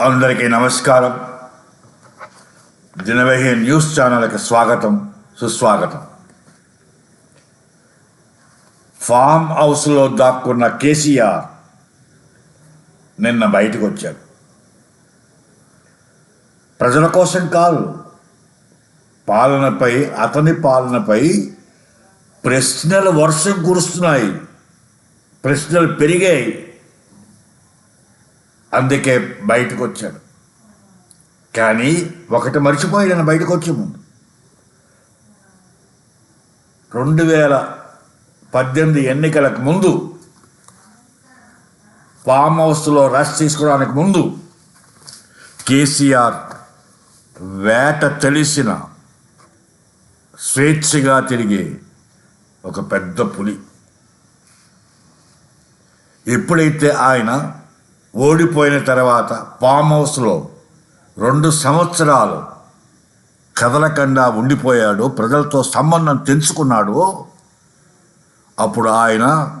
అందరికీ నమస్కారం. దినవహి న్యూస్ ఛానల్కి స్వాగతం సుస్వాగతం. ఫామ్ హౌస్లో దాక్కున్న కేసీఆర్ నిన్న బయటకు వచ్చాడు ప్రజల కోసం కాదు పాలనపై అతని పాలనపై ప్రశ్నలు వర్షం కురుస్తున్నాయి. ప్రశ్నలు పెరిగాయి. అందుకే బయటకు వచ్చాడు కానీ ఒకటి మర్చిపోయాను బయటకు వచ్చే ముందు. రెండు వేల పద్దెనిమిది ఎన్నికలకు ముందు ఫామ్ హౌస్లో రష్ తీసుకోవడానికి ముందు కేసీఆర్ వేట తెలిసిన స్వేచ్ఛగా తిరిగే ఒక పెద్ద పులి. ఎప్పుడైతే ఆయన ఓడిపోయిన తర్వాత ఫామ్ హౌస్లో రెండు సంవత్సరాలు కదలకుండా ఉండిపోయాడు ప్రజలతో సంబంధం తెంచుకున్నాడు. అప్పుడు ఆయన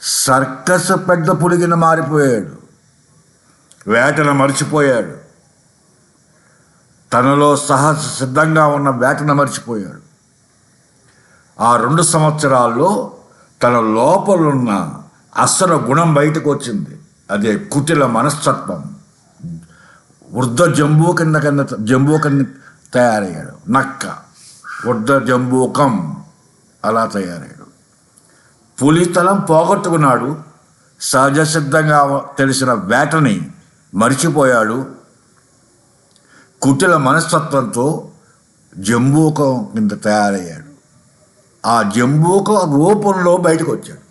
సర్కస్ పెద్ద పులిగిన మారిపోయాడు. వేటను మర్చిపోయాడు. తనలో సహజ సిద్ధంగా ఉన్న వేటను మర్చిపోయాడు. ఆ రెండు సంవత్సరాల్లో తన లోపలున్న అసలు గుణం బయటకు వచ్చింది అదే కుటిల మనస్తత్వం. వృద్ధ జంబూ కింద కింద జంబూ కింద తయారయ్యాడు. నక్క. వృద్ధ జంబూకం అలా తయారయ్యాడు. పులితలం పోగొట్టుకున్నాడు. సహజ సిద్ధంగా తెలిసిన వేటని మరిచిపోయాడు. కుటిల మనస్తత్వంతో జంబూకం కింద తయారయ్యాడు. ఆ జంబూక రూపంలో బయటకు వచ్చాడు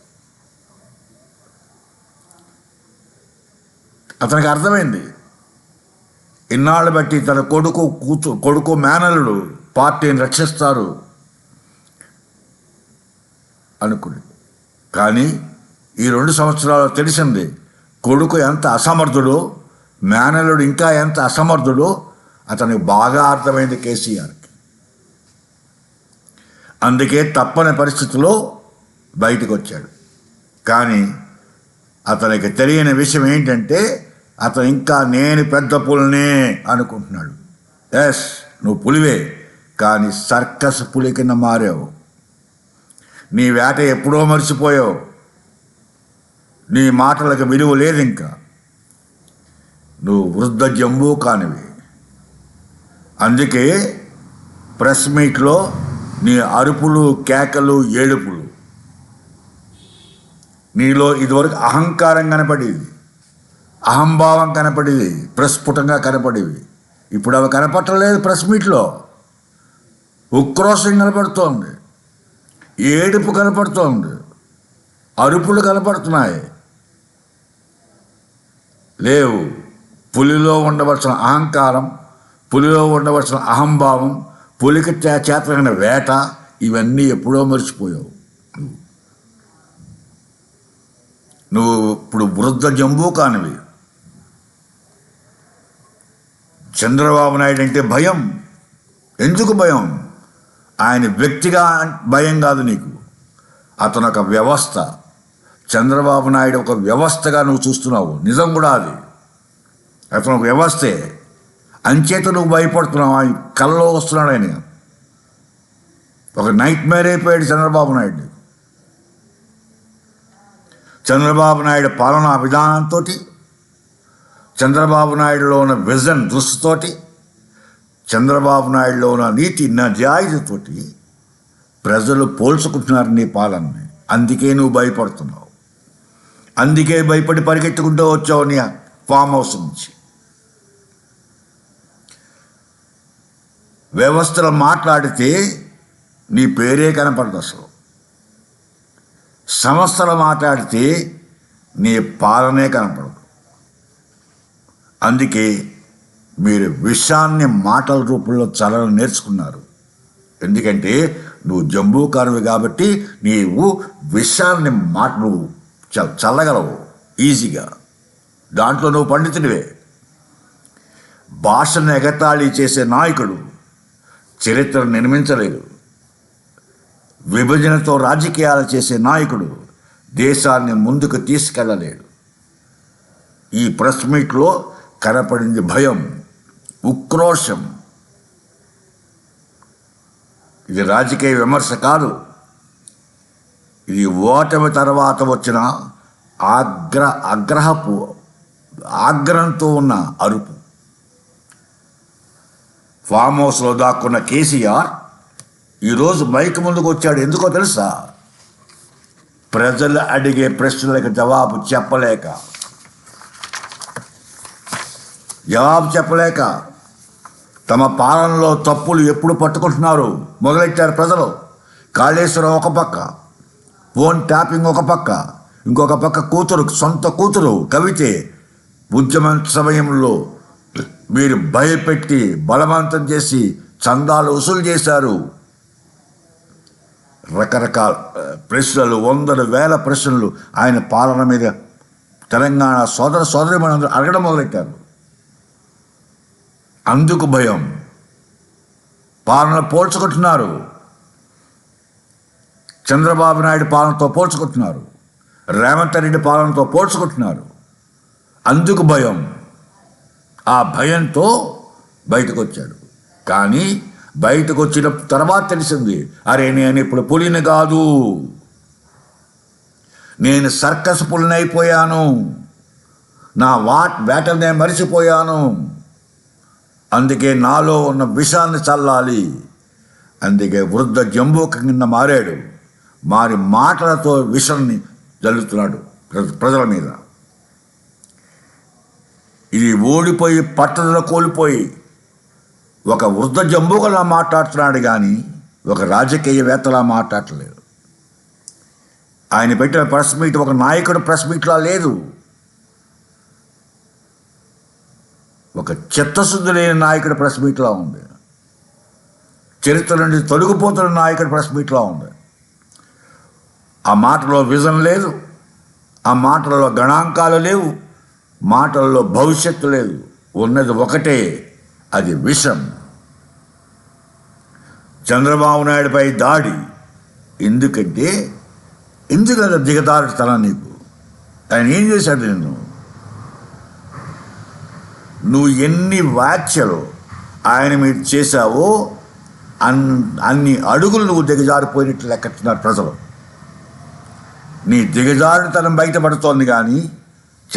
అతనికి అర్థమైంది. ఇన్నాళ్ళు బట్టి తన కొడుకు కూతు కొడుకు మేనలుడు పార్టీని రక్షిస్తారు అనుకుంది. కానీ ఈ రెండు సంవత్సరాలు తెలిసింది కొడుకు ఎంత అసమర్థుడో మేనలుడు ఇంకా ఎంత అసమర్థుడో అతనికి బాగా అర్థమైంది కేసీఆర్కి. అందుకే తప్పని పరిస్థితిలో బయటకు వచ్చాడు కానీ అతనికి తెలియని విషయం ఏంటంటే అతను ఇంకా నేను పెద్ద పులినే అనుకుంటున్నాడు. ఎస్ నువ్వు పులివే కానీ సర్కస్ పులి కింద మారావు. నీ వేట ఎప్పుడో మర్చిపోయావు. నీ మాటలకు విలువ లేదు ఇంకా. నువ్వు వృద్ధ జంబూ కానివి. అందుకే ప్రెస్ మీట్లో నీ అరుపులు కేకలు ఏడుపులు. నీలో ఇదివరకు అహంకారం కనపడేది. అహంభావం కనపడేవి ప్రస్ఫుటంగా కనపడేవి. ఇప్పుడు అవి కనపట్టలేదు ప్రెస్ మీట్లో ఉక్రోషం కనపడుతోంది. ఏడుపు కనపడుతోంది. అరుపులు కనపడుతున్నాయి. లేవు. పులిలో ఉండవలసిన అహంకారం పులిలో ఉండవలసిన అహంభావం పులికి చేతమైన వేట ఇవన్నీ ఎప్పుడో మర్చిపోయావు. నువ్వు. ఇప్పుడు వృద్ధ జంబూ కానివి చంద్రబాబు నాయుడు అంటే భయం. ఎందుకు భయం? ఆయన వ్యక్తిగా భయం కాదు నీకు. అతను ఒక వ్యవస్థ. చంద్రబాబు నాయుడు ఒక వ్యవస్థగా నువ్వు చూస్తున్నావు. నిజం కూడా అది. అతను ఒక వ్యవస్థే. అంచేత నువ్వు భయపడుతున్నావు. ఆయన కళ్ళలో వస్తున్నాడు ఆయన. ఒక నైట్ మేర్ అయిపోయాడు చంద్రబాబు నాయుడు. చంద్రబాబు నాయుడు పాలనా విధానంతో చంద్రబాబు నాయుడులో ఉన్న విజన్ దృష్టితోటి చంద్రబాబు నాయుడులో ఉన్న నీతి నిజాయితీతోటి ప్రజలు పోల్చుకుంటున్నారు నీ పాలనని. అందుకే నువ్వు భయపడుతున్నావు. అందుకే భయపడి పరిగెత్తుకుంటూ వచ్చావు నీ ఫామ్ హౌస్ నుంచి. వ్యవస్థలు మాట్లాడితే నీ పేరే కనపడదు అసలు. సంస్థలు మాట్లాడితే నీ పాలనే కనపడదు. అందుకే మీరు విషాన్ని మాటల రూపంలో చల్లడం నేర్చుకున్నారు. ఎందుకంటే నువ్వు జంబూకారువి కాబట్టి నీవు విషాన్ని మాట నువ్వు చ- చల్లగలవు. ఈజీగా. దాంట్లో నువ్వు పండితుడివే. భాషను ఎగతాళి చేసే నాయకుడు చరిత్ర నిర్మించలేదు. విభజనతో రాజకీయాలు చేసే నాయకుడు దేశాన్ని ముందుకు తీసుకెళ్ళలేడు ఈ ప్రెస్ మీట్లో కనపడింది భయం ఉక్రోషం. ఇది రాజకీయ విమర్శ కాదు. ఇది ఓటమి తర్వాత వచ్చిన ఆగ్ర ఆగ్రహపు ఆగ్రహంతో ఉన్న అరుపు. ఫామ్ హౌస్లో దాక్కున్న కేసీఆర్ ఈరోజు మైక్ ముందుకు వచ్చాడు. ఎందుకో తెలుసా? ప్రజలు అడిగే ప్రశ్నలకు జవాబు చెప్పలేక. జవాబు చెప్పలేక తమ పాలనలో తప్పులు ఎప్పుడు పట్టుకుంటున్నారు? మొదలెట్టారు ప్రజలు? కాళేశ్వరం ఒక పక్క ఫోన్ ట్యాపింగ్ ఒక పక్క ఇంకొక పక్క కూతురు సొంత కూతురు కవితే ఉద్యమ సమయంలో మీరు భయపెట్టి బలవంతం చేసి చందాలు వసూలు చేశారు. రకరకాల ప్రశ్నలు వందల వేల ప్రశ్నలు ఆయన పాలన మీద తెలంగాణ సోదర సోదరి అడగడం మొదలెట్టారు. అందుకు భయం. పాలన పోల్చుకుంటున్నారు చంద్రబాబు నాయుడు పాలనతో పోల్చుకుంటున్నారు రేవంత్ రెడ్డి పాలనతో పోల్చుకుంటున్నారు అందుకు భయం. ఆ భయంతో బయటకు వచ్చాడు కానీ బయటకు వచ్చిన తర్వాత తెలిసింది అరే నేను ఇప్పుడు పులిని కాదు. నేను సర్కస్ పులిని అయిపోయాను నా వాట్ వేటను మరిచిపోయాను. అందుకే నాలో ఉన్న విషాన్ని చల్లాలి. అందుకే వృద్ధ జంబూక కింద మారాడు. మారి మాటలతో విషాన్ని జల్లుతున్నాడు ప్రజల మీద. ఇది ఓడిపోయి పట్టుదల కోల్పోయి ఒక వృద్ధ జంబుకలా మాట్లాడుతున్నాడు కానీ ఒక రాజకీయవేత్తలా మాట్లాడలేదు ఆయన పెట్టిన ప్రెస్ మీట్ ఒక నాయకుడు ప్రెస్ మీట్లా లేదు. ఒక చిత్తశుద్ధి లేని నాయకుడి ప్రెస్ మీట్లా ఉంది. చరిత్ర నుండి తొలగిపోతున్న నాయకుడి ప్రెస్ మీట్లా ఉంది. ఆ మాటలో విజన్ లేదు. ఆ మాటలలో గణాంకాలు లేవు. మాటల్లో భవిష్యత్తు లేదు. ఉన్నది ఒకటే అది విషం. చంద్రబాబు నాయుడుపై దాడి. ఎందుకంటే ఎందుకంటే దిగదారుతనం నీకు? ఆయన ఏం చేశాడు నేను నువ్వు ఎన్ని వ్యాఖ్యలు ఆయన మీద చేశావో అన్ అన్ని అడుగులు నువ్వు దిగజారిపోయినట్లు లెక్కట్టున్నారు ప్రజలు. నీ దిగజారుతనం బయటపడుతోంది కానీ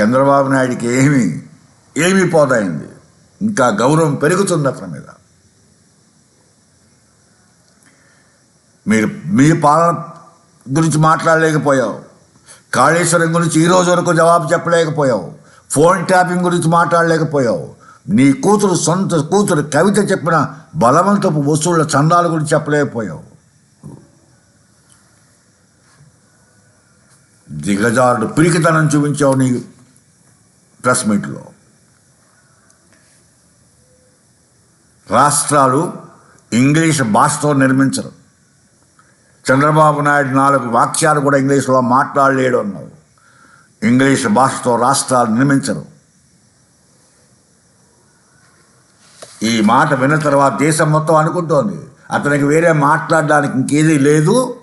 చంద్రబాబు నాయుడికి ఏమి ఏమీ పోతాయింది. ఇంకా గౌరవం పెరుగుతుంది అతని మీద. మీరు మీ పాలన గురించి మాట్లాడలేకపోయావు. కాళేశ్వరం గురించి ఈ రోజు వరకు జవాబు చెప్పలేకపోయావు. ఫోన్ ట్యాపింగ్ గురించి మాట్లాడలేకపోయావు. నీ కూతురు సొంత కూతురు కవిత చెప్పిన బలవంతపు వస్తువుల చందాల గురించి చెప్పలేకపోయావు. దిగజారుడు పిరికితనం చూపించావు నీ ప్రెస్ మీట్లో. రాష్ట్రాలు ఇంగ్లీష్ భాషతో నిర్మించరు. చంద్రబాబు నాయుడు నాలుగు వాక్యాలు కూడా ఇంగ్లీష్లో మాట్లాడలేడు అన్నావు. ఇంగ్లీష్ భాషతో రాష్ట్రాలు నిర్మించరు. ఈ మాట విన్న తర్వాత దేశం మొత్తం అనుకుంటోంది. అతనికి వేరే మాట్లాడడానికి ఇంకేదీ లేదు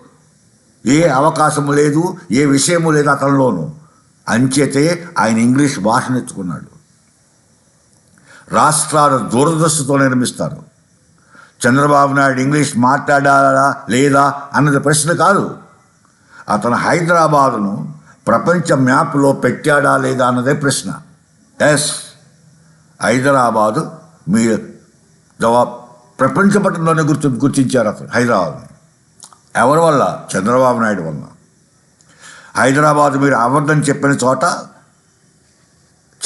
ఏ అవకాశము లేదు ఏ విషయము లేదు అతనిలోను. అంచేతే ఆయన ఇంగ్లీష్ భాష నేర్చుకున్నాడు రాష్ట్రాలు దూరదృష్టితో నిర్మిస్తారు. చంద్రబాబు నాయుడు ఇంగ్లీష్ మాట్లాడాలా లేదా అన్నది ప్రశ్న కాదు. అతను హైదరాబాదును ప్రపంచ మ్యాప్లో పెట్టాడా లేదా అన్నదే ప్రశ్న. ఎస్. హైదరాబాదు మీ జవాబ్ ప్రపంచ పట్టణంలోనే గుర్తు గుర్తించారు అతను హైదరాబాద్ని ఎవరి వల్ల? చంద్రబాబు నాయుడు వల్ల. హైదరాబాద్ మీరు అబద్ధం చెప్పిన చోట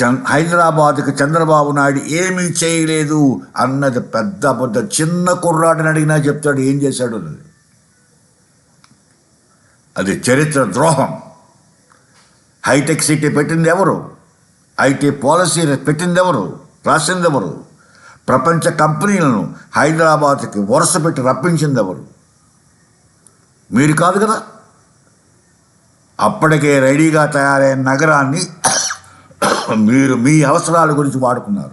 చం- హైదరాబాద్కి చంద్రబాబు నాయుడు ఏమీ చేయలేదు అన్నది పెద్ద పెద్ద చిన్న కుర్రాడిని అడిగినా చెప్తాడు ఏం చేశాడు అది చరిత్ర ద్రోహం. హైటెక్ సిటీ పెట్టింది ఎవరు? ఐటీ పాలసీ పెట్టింది ఎవరు? రాసింది ఎవరు? ప్రపంచ కంపెనీలను హైదరాబాద్కి వరుస పెట్టి రప్పించింది ఎవరు? మీరు కాదు కదా? అప్పటికే రెడీగా తయారైన నగరాన్ని మీరు మీ అవసరాల గురించి వాడుకున్నారు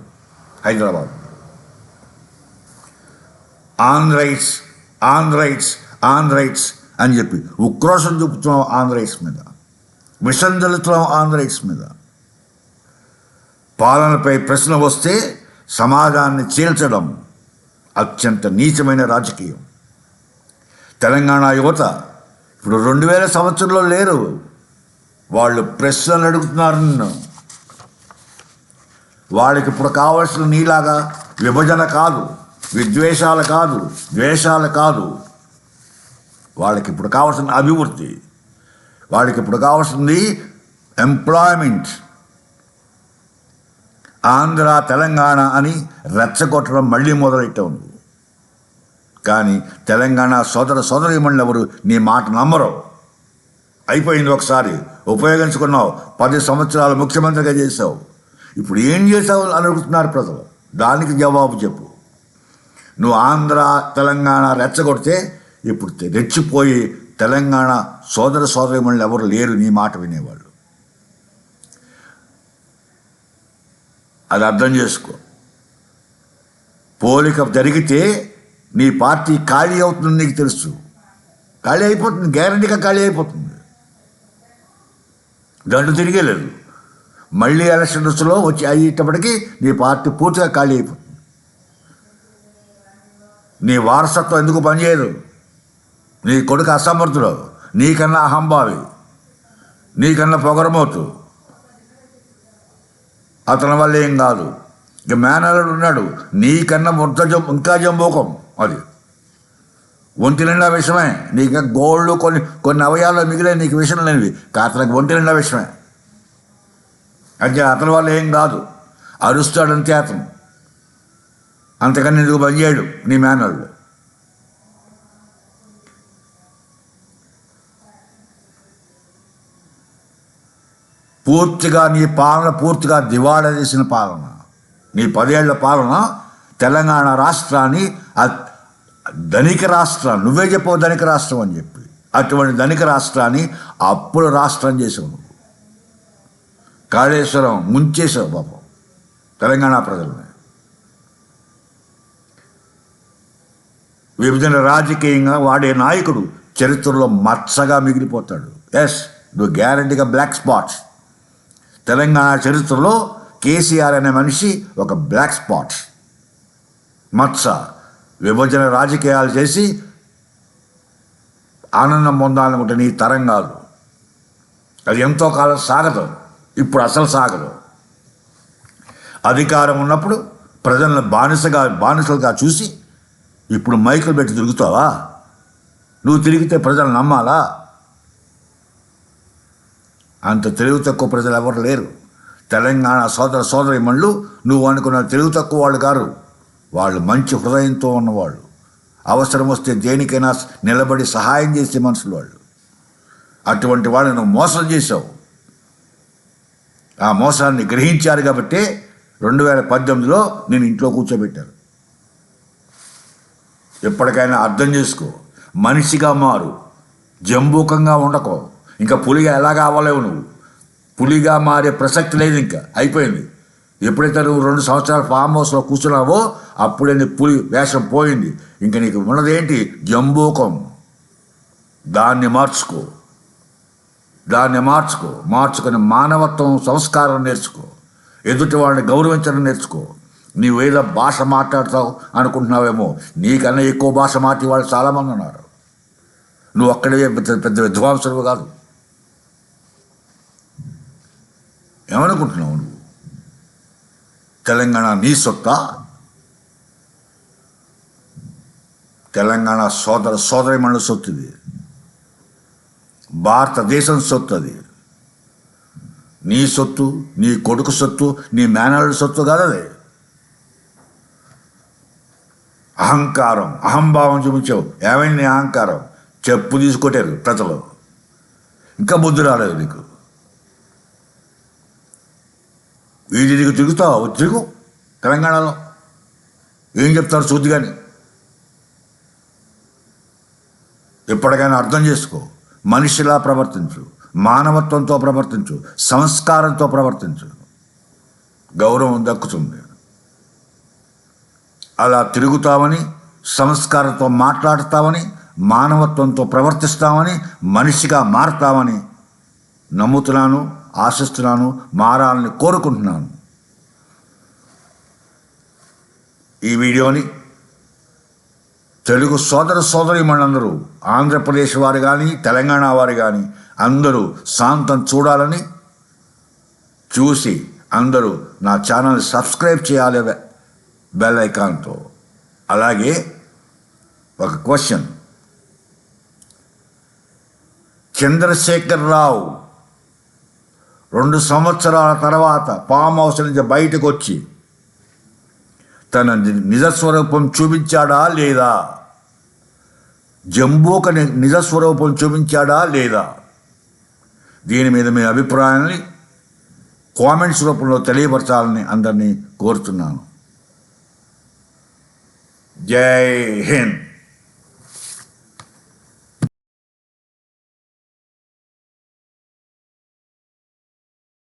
Hyderabad. Own rights own rights own rights అని చెప్పి ఉక్రోషం చూపుతున్నాం ఆన్ రైట్స్ మీద. విషం జల్లుతున్నాం ఆన్ రైట్స్ మీద. పాలనపై ప్రశ్న వస్తే సమాజాన్ని చీల్చడం అత్యంత నీచమైన రాజకీయం. తెలంగాణ యువత ఇప్పుడు రెండు వేల సంవత్సరంలో లేరు. వాళ్ళు ప్రశ్నలు అడుగుతున్నారు నిన్ను. వాళ్ళకి ఇప్పుడు కావాల్సిన నీలాగా విభజన కాదు విద్వేషాలు కాదు ద్వేషాలు కాదు. వాళ్ళకి ఇప్పుడు కావాల్సిన అభివృద్ధి. వాడికి ఇప్పుడు కావాల్సింది ఎంప్లాయ్మెంట్ ఆంధ్ర తెలంగాణ అని రెచ్చగొట్టడం మళ్ళీ మొదలెట్టే నువ్వు. కానీ తెలంగాణ సోదర సోదరిమణులు ఎవరు నీ మాట నమ్మరు. అయిపోయింది ఒకసారి ఉపయోగించుకున్నావు పది సంవత్సరాలు ముఖ్యమంత్రిగా చేసావు ఇప్పుడు ఏం చేసావు అని అడుగుతున్నారు ప్రజలు? దానికి జవాబు చెప్పు. నువ్వు ఆంధ్ర తెలంగాణ రెచ్చగొడితే ఇప్పుడు రెచ్చిపోయి తెలంగాణ సోదర సోదరిమణులు ఎవరు లేరు నీ మాట వినేవాళ్ళు. అది అర్థం చేసుకో. పోలిక జరిగితే నీ పార్టీ ఖాళీ అవుతుందని నీకు తెలుసు. ఖాళీ అయిపోతుంది గ్యారంటీగా ఖాళీ అయిపోతుంది. దండు తిరిగేలేదు మళ్ళీ ఎలక్షన్స్లో వచ్చి అయ్యేటప్పటికి నీ పార్టీ పూర్తిగా ఖాళీ అయిపోతుంది. నీ వారసత్వం ఎందుకు పనిచేయదు? నీ కొడుకు అసమర్థుడు నీకన్నా అహంభావి. నీకన్నా పొగరమోతు. అతని వల్ల ఏం కాదు. ఇక మేనల్లుడు ఉన్నాడు. నీకన్నా ముద్ద జం ఇంకా జంబోకం అది. ఒంటి నిండా విషమే. నీకు ఇంకా గోళ్ళు కొన్ని కొన్ని అవయాల్లో మిగిలే నీకు విషయం లేనివి. అతనికి ఒంటి నిండా విషమే. అంటే అతని వల్ల ఏం కాదు. అరుస్తాడంతే అతను. అంతకన్నా నీకు పనిచేయడు నీ మేనల్లుడు? పూర్తిగా నీ పాలన పూర్తిగా దివాళా చేసిన పాలన. నీ పదేళ్ళ పాలన తెలంగాణ రాష్ట్రాన్ని ధనిక రాష్ట్రం నువ్వే చెప్పవు ధనిక రాష్ట్రం అని చెప్పి. అటువంటి ధనిక రాష్ట్రాన్ని అప్పుడు రాష్ట్రం చేసావు నువ్వు. కాళేశ్వరం ముంచేసావు పాపం తెలంగాణ ప్రజల్ని. విభజన రాజకీయంగా వాడే నాయకుడు చరిత్రలో మచ్చగా మిగిలిపోతాడు. ఎస్ నువ్వు గ్యారంటీగా బ్లాక్ స్పాట్స్ తెలంగాణ చరిత్రలో కేసీఆర్ అనే మనిషి ఒక బ్లాక్ స్పాట్ మత్స విభజన రాజకీయాలు చేసి ఆనందం పొందాలనుకుంటే నీ తరంగాలు. అది ఎంతో కాలం సాగదు ఇప్పుడు అసలు సాగదు. అధికారం ఉన్నప్పుడు ప్రజలను బానిసగా బానిసలుగా చూసి ఇప్పుడు మైకులు పెట్టి తిరుగుతావా? నువ్వు తిరిగితే ప్రజలు నమ్మాలా? అంత తెలివి తక్కువ ప్రజలు ఎవరు లేరు. తెలంగాణ సోదర సోదరిమణులు నువ్వు అనుకున్న తెలివి తక్కువ వాళ్ళు గారు వాళ్ళు మంచి హృదయంతో ఉన్నవాళ్ళు. అవసరం వస్తే దేనికైనా నిలబడి సహాయం చేసే మనుషులు వాళ్ళు. అటువంటి వాళ్ళని నువ్వు మోసం చేశావు. ఆ మోసాన్ని గ్రహించారు కాబట్టి రెండు వేల పద్దెనిమిదిలో నేను ఇంట్లో కూర్చోబెట్టాను ఎప్పటికైనా అర్థం చేసుకో. మనిషిగా మారు. జంబూకంగా ఉండకో. ఇంకా పులిగా ఎలా కావాలేవు నువ్వు? పులిగా మారే ప్రసక్తి లేదు ఇంకా. అయిపోయింది. ఎప్పుడైతే నువ్వు రెండు సంవత్సరాలు ఫామ్ హౌస్లో కూర్చున్నావో అప్పుడే నీ పులి వేషం పోయింది. ఇంకా నీకు ఉన్నదేంటి? జంబూకం. దాన్ని మార్చుకో. దాన్ని మార్చుకో. మార్చుకొని మానవత్వం సంస్కారం నేర్చుకో. ఎదుటి వాళ్ళని గౌరవించడం నేర్చుకో. నీవేదో భాష మాట్లాడతావు అనుకుంటున్నావేమో. నీకన్నా ఎక్కువ భాష మాట్లాడే వాళ్ళు చాలామంది ఉన్నారు. నువ్వు అక్కడే పెద్ద పెద్ద విద్వాంసులు కాదు. ఏమనుకుంటున్నావు నువ్వు? తెలంగాణ నీ సొత్త? తెలంగాణ సోదర సోదరిమణుల సొత్తు ఇది భారతదేశం సొత్తు అది నీ సొత్తు నీ కొడుకు సొత్తు నీ మేనల్లుడి సొత్తు కాదది అహంకారం అహంభావం చూపించావు. ఏమైంది నీ అహంకారం? చెప్పు తీసుకొట్టారు ప్రజలు. ఇంకా బుద్ధి రాలేదు నీకు. వీధి దిగు తిరుగుతావు తిరుగు తెలంగాణలో. ఏం చెప్తారు చూద్ది కానీ ఎప్పటికైనా అర్థం చేసుకో. మనిషిలా ప్రవర్తించు మానవత్వంతో ప్రవర్తించు సంస్కారంతో ప్రవర్తించు. గౌరవం దక్కుతుంది. అలా తిరుగుతామని సంస్కారంతో మాట్లాడతామని మానవత్వంతో ప్రవర్తిస్తామని మనిషిగా మారతామని నమ్ముతున్నాను. ఆశిస్తున్నాను మారాలని కోరుకుంటున్నాను. ఈ వీడియోని తెలుగు సోదర సోదరి మనందరూ ఆంధ్రప్రదేశ్ వారు కానీ తెలంగాణ వారు కానీ అందరూ శాంతం చూడాలని చూసి అందరూ నా ఛానల్ సబ్స్క్రైబ్ చేయాలి బెల్ ఐకాన్తో. అలాగే ఒక క్వశ్చన్. చంద్రశేఖర్ రావు రెండు సంవత్సరాల తర్వాత ఫామ్ హౌస్ నుంచి బయటకు వచ్చి తన నిజస్వరూపం చూపించాడా లేదా? జంబూక నిజస్వరూపం చూపించాడా లేదా? దీని మీద మీ అభిప్రాయాన్ని కామెంట్స్ రూపంలో తెలియపరచాలని అందరినీ కోరుతున్నాను జై హింద్.